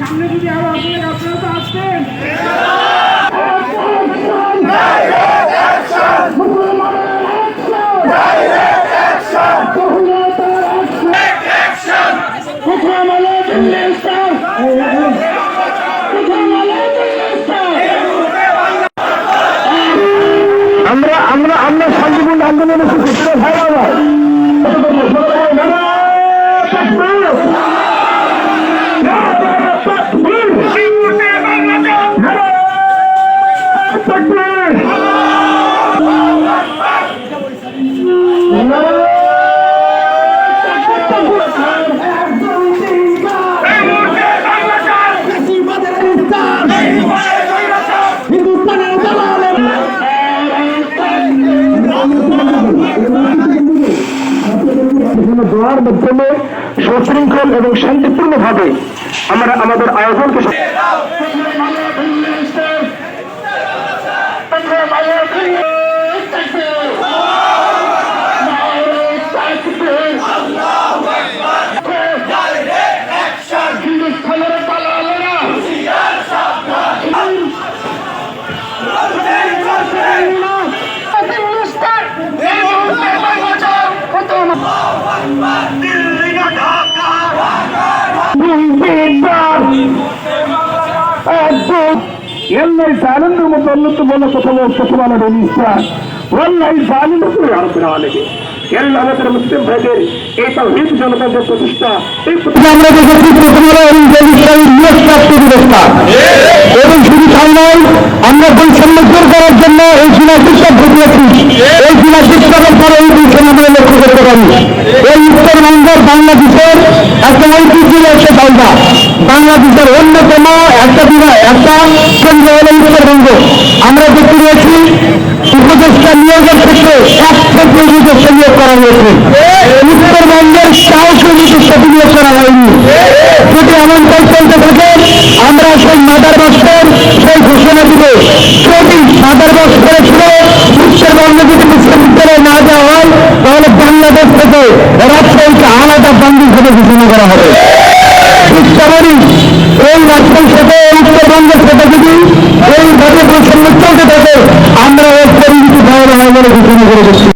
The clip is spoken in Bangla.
সামনে যদি আরও আসলে আপনারা তো আসবেন আমরা শান্তিপূর্ণ আন্দোলনে হিন্দুস্তানের মাধ্যমে সুশৃঙ্খল এবং শান্তিপূর্ণভাবে আমরা আমাদের আয়োজনকে এল্লাই জালেন্দ্র মধ্যে অন্যতম কথা প্রথমালা ইসলাম ওয়াল্লাহি জালিম রব্বুল আলামিন। এর আমাদের মুসলিম ভাইদের এই তাওহীদ জনতার যে প্রতিষ্ঠা, এই আমরা দেখেছি প্রথমে এই জনসাধারণ নিয়োগপ্রাপ্ত ব্যবস্থা এবং শুধু তাই নয়, আমরা বৈষম্য দূর করার জন্য এই সীমা বিস্তার ঘটিয়েছি। এই সীমা বিস্তারের পরে এই বৈষম্য লক্ষ্য করতে পারি। এই উত্তরবঙ্গের বাংলাদেশের একটা ঐতিহ্য জায়গা বাংলাদেশের অন্যতম একটা বিভাগ একটা কেন্দ্র হল উত্তরবঙ্গ। আমরা দেখতে পেয়েছি উপদেষ্টা নিয়োগের ক্ষেত্রে এক থেকে নিয়োগ করা হয়েছে। উত্তরবঙ্গের সাহসী উপদেষ্টা নিয়োগ করা হয়নি। যদি এমনটাই চলতে থাকে, আমরা সেই মাদার বস্ত্রের সেই ঘোষণা দিব। যদি মাদার বস্ত্র ছিল উত্তরবঙ্গে যদি বিশ্ববিদ্যালয় না দেওয়া হয়, তাহলে বাংলাদেশ থেকে রাজশাহীকে আলাদা ঘোষণা করা হবে। তেমনই এই রাজ্যের সাথে, উত্তরবঙ্গের সাথে যদি এইভাবে বৈষম্য চলতে থাকে, আমরা এর পরিণতি ভয়াবহ বলে ঘোষণা করে দিচ্ছি